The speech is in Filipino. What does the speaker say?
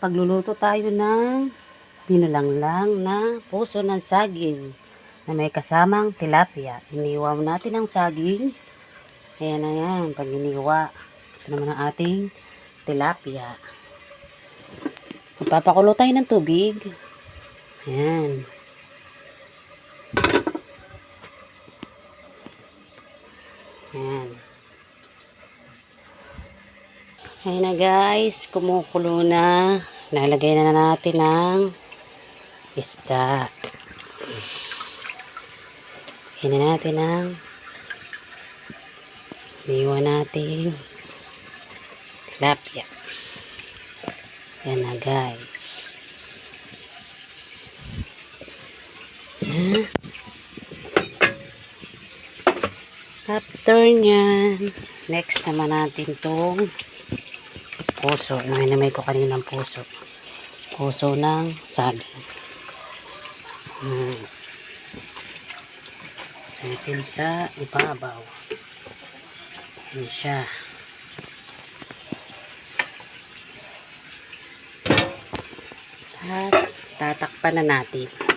pagluluto tayo ng binulanglang na puso ng saging na may kasamang tilapia. Iniwaw natin ang saging. Ayan na yan, pag iniwa. Ito naman ang ating tilapia. Magpapakulo tayo ng tubig. Ayan. Ayan. Ayan na guys, kumukulo na. Nalagay na natin ng isda. Ayan na natin ang miwa natin tilapia. Ayan na guys. Ayan. After nyan, next naman natin tong puso. Naminamay ko kaninang puso. Puso ng saging. Hmm. Natin sa ibabaw. Yan siya. Tapos, tatakpan na natin.